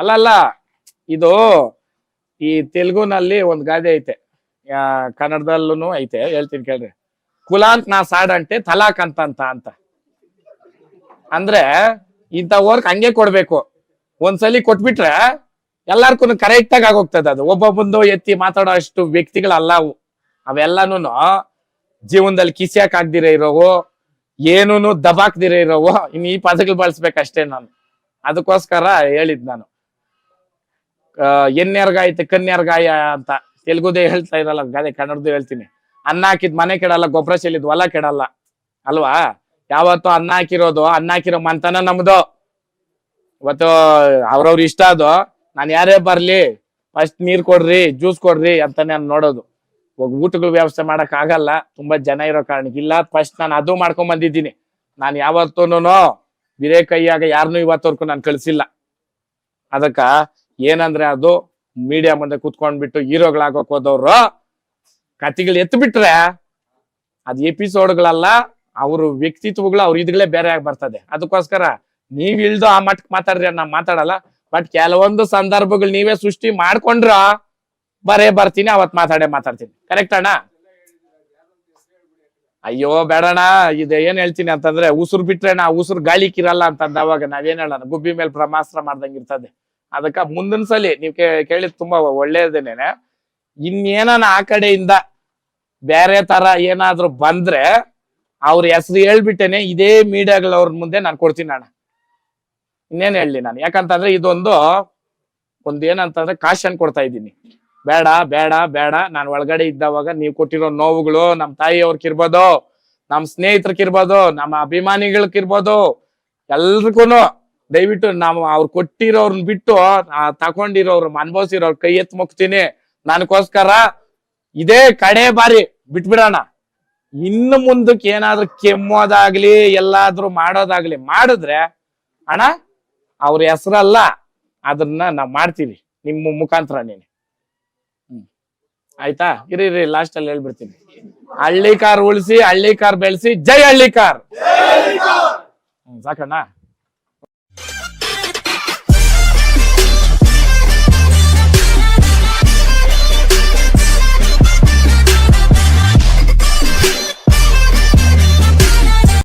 ಅಲ್ಲ ಅಲ್ಲ ಇದು ಈ ತೆಲುಗುನಲ್ಲಿ ಒಂದ್ ಗಾದೆ ಐತೆ. ಕನ್ನಡದಲ್ಲೂ ಐತೆ ಹೇಳ್ತೀನಿ ಕೇಳ್ರಿ. ಕುಲಾಂತ್ ನಾ ಸಾಡಂಟೆ ತಲಾಕ್ ಅಂತ ಅಂತ ಅಂತ. ಅಂದ್ರೆ ಇಂಥ ವರ್ಕ್ ಹಂಗೆ ಕೊಡ್ಬೇಕು. ಒಂದ್ಸಲಿ ಕೊಟ್ಬಿಟ್ರೆ ಎಲ್ಲಾರ್ಗು ಕರೆಕ್ಟ್ ಆಗಿ ಆಗೋಗ್ತದೆ ಅದು. ಒಬ್ಬೊಬ್ಬಂದು ಎತ್ತಿ ಮಾತಾಡೋ ಅಷ್ಟು ವ್ಯಕ್ತಿಗಳಲ್ಲ ಅವು. ಅವೆಲ್ಲಾನು ಜೀವನದಲ್ಲಿ ಕಿಸಿಯಾಕ್ ಆಗ್ದಿರ ಇರೋವು. ಏನೂನು ದಬಾಕ್ದಿರ ಇರೋವು, ಇನ್ ಈ ಪದಗಳು ಬಳಸ್ಬೇಕಷ್ಟೇ ನಾನು. ಅದಕ್ಕೋಸ್ಕರ ಹೇಳಿದ್ ನಾನು. ಎನ್ನೆರ್ಗಾಯ್ತು ಕನ್ಯರ್ಗಾಯ ಅಂತ. ತೆಲುಗುದೇ ಹೇಳ್ತಾ ಇರಲ್ಲ ಗಾದೆ ಕನ್ನಡದ್ದು ಹೇಳ್ತೀನಿ. ಅನ್ನ ಹಾಕಿದ್ ಮನೆ ಕೆಡಲ್ಲ ಗೊಬ್ಬರ ಚೆಲ್ಲಿದ್ ಹೊಲ ಕೆಡಲ್ಲ. ಅಲ್ವಾ? ಯಾವತ್ತು ಅನ್ನ ಹಾಕಿರೋದು, ಅನ್ನ ಹಾಕಿರೋ ಮಂತನ ನಮ್ದು. ಇವತ್ತು ಅವ್ರವ್ರ ಇಷ್ಟ ಅದು. ನಾನು ಯಾರೇ ಬರ್ಲಿ ಫಸ್ಟ್ ನೀರ್ ಕೊಡ್ರಿ ಜ್ಯೂಸ್ ಕೊಡ್ರಿ ಅಂತ ನಾನು ನೋಡೋದು. ಊಟಗಳ ವ್ಯವಸ್ಥೆ ಮಾಡಕ್ ಆಗಲ್ಲ, ತುಂಬಾ ಜನ ಇರೋ ಕಾರಣಕ್ಕೆ. ಇಲ್ಲ ಫಸ್ಟ್ ನಾನು ಅದು ಮಾಡ್ಕೊಂಡ್ ಬಂದಿದ್ದೀನಿ. ನಾನು ಯಾವತ್ತೂನು ಬಿರೇ ಕೈಯಾಗ ಯಾರನ್ನೂ ಇವತ್ತವರೆಗೂ ನಾನು ಕಳಿಸಿಲ್ಲ. ಅದಕ್ಕ ಏನಂದ್ರೆ ಅದು ಮೀಡಿಯಾ ಮುಂದೆ ಕುತ್ಕೊಂಡ್ಬಿಟ್ಟು ಹೀರೋಗಳಾಗೋಕ್ ಹೋದವ್ರು ಕತೆಗಳು ಎತ್ತು ಬಿಟ್ರೆ ಅದ್ ಎಪಿಸೋಡ್ಗಳಲ್ಲ ಅವ್ರ ವ್ಯಕ್ತಿತ್ವಗಳು ಅವ್ರ ಇದ್ಗಳೇ ಬೇರೆ ಆಗಿ ಬರ್ತದೆ. ಅದಕ್ಕೋಸ್ಕರ ನೀವ್ ಇಳ್ದು ಆ ಮಟ್ಟಕ್ ಮಾತಾಡ್ರಿ ನಾ ಮಾತಾಡಲ್ಲ ಬಟ್ ಕೆಲವೊಂದು ಸಂದರ್ಭಗಳು ನೀವೇ ಸೃಷ್ಟಿ ಮಾಡ್ಕೊಂಡ್ರ ಬರೇ ಬರ್ತೀನಿ, ಅವತ್ ಮಾತಾಡೇ ಮಾತಾಡ್ತೀನಿ. ಕರೆಕ್ಟ್ ಅಣ್ಣ? ಅಯ್ಯೋ, ಬೇಡಣ್ಣ, ಇದು ಏನ್ ಹೇಳ್ತೀನಿ ಅಂತಂದ್ರೆ ಉಸಿರು ಬಿಟ್ರೆ ನಾ ಉಸಿರು ಗಾಳಿಕಿರಲ್ಲ ಅಂತಂದ ಅವಾಗ ನಾವೇನ್ ಹೇಳೋಣ? ಗುಬ್ಬಿ ಮೇಲೆ ಬ್ರಹ್ಮಾಸ್ತ್ರ ಮಾಡ್ದಂಗ್ ಇರ್ತದೆ. ಅದಕ್ಕ ಮುಂದಿನ ಸಲಿ ನೀವು ಕೇಳಿದ್ ತುಂಬಾ ಒಳ್ಳೇದೇನೇನೆ ಇನ್ನೇನ ಆ ಕಡೆಯಿಂದ ಬೇರೆ ತರ ಏನಾದ್ರು ಬಂದ್ರೆ ಅವ್ರ ಹೆಸರು ಹೇಳ್ಬಿಟ್ಟೇನೆ ಇದೇ ಮೀಡಿಯಾಗಳವ್ರ ಮುಂದೆ ನಾನು ಕೊಡ್ತೀನಿ ಅಣ್ಣ. ಇನ್ನೇನ್ ಹೇಳಿ ನಾನು? ಯಾಕಂತಂದ್ರೆ ಇದೊಂದು, ಒಂದ್ ಏನಂತಂದ್ರೆ ಕಾಶನ್ ಕೊಡ್ತಾ ಇದ್ದೀನಿ. ಬೇಡ ಬೇಡ ಬೇಡ. ನಾನು ಒಳಗಡೆ ಇದ್ದವಾಗ ನೀವು ಕೊಟ್ಟಿರೋ ನೋವುಗಳು ನಮ್ ತಾಯಿ ನಮ್ ಸ್ನೇಹಿತರಿಗಿರ್ಬೋದು ನಮ್ಮ ಅಭಿಮಾನಿಗಳ್ಗಿರ್ಬೋದು ಎಲ್ರಿಗೂನು ದಯವಿಟ್ಟು ನಾವು ಅವ್ರು ಕೊಟ್ಟಿರೋರ್ನ ಬಿಟ್ಟು, ಆ ತಕೊಂಡಿರೋರು ಅನ್ಭವಿಸಿರೋರ್ ಕೈ ಎತ್ ಮುಗ್ತೀನಿ ನನಗೋಸ್ಕರ ಇದೇ ಕಡೆ ಬಾರಿ ಬಿಟ್ಬಿಡೋಣ. ಇನ್ನು ಮುಂದಕ್ಕೆ ಏನಾದ್ರು ಕೆಮ್ಮೋದಾಗ್ಲಿ, ಎಲ್ಲಾದ್ರೂ ಮಾಡೋದಾಗ್ಲಿ ಮಾಡಿದ್ರೆ, ಅಣ್ಣ, ಅವ್ರ ಹೆಸರಲ್ಲ. ಅದನ್ನ ನಾವ್ ಮಾಡ್ತೀವಿ. ನಿಮ್ಮ ಮುಖಾಂತರ ನೀನು. ಆಯ್ತಾ? ಇರಿ ಇರಿ ಲಾಸ್ಟ್ ಅಲ್ಲಿ ಹೇಳ್ಬಿಡ್ತೀನಿ. ಹಳ್ಳಿ ಕಾರ್ ಉಳಿಸಿ ಹಳ್ಳಿ ಕಾರ್ ಬೆಳೆಸಿ ಜೈ ಹಳ್ಳಿ ಕಾರ್ ಸಾಕಣ್ಣ.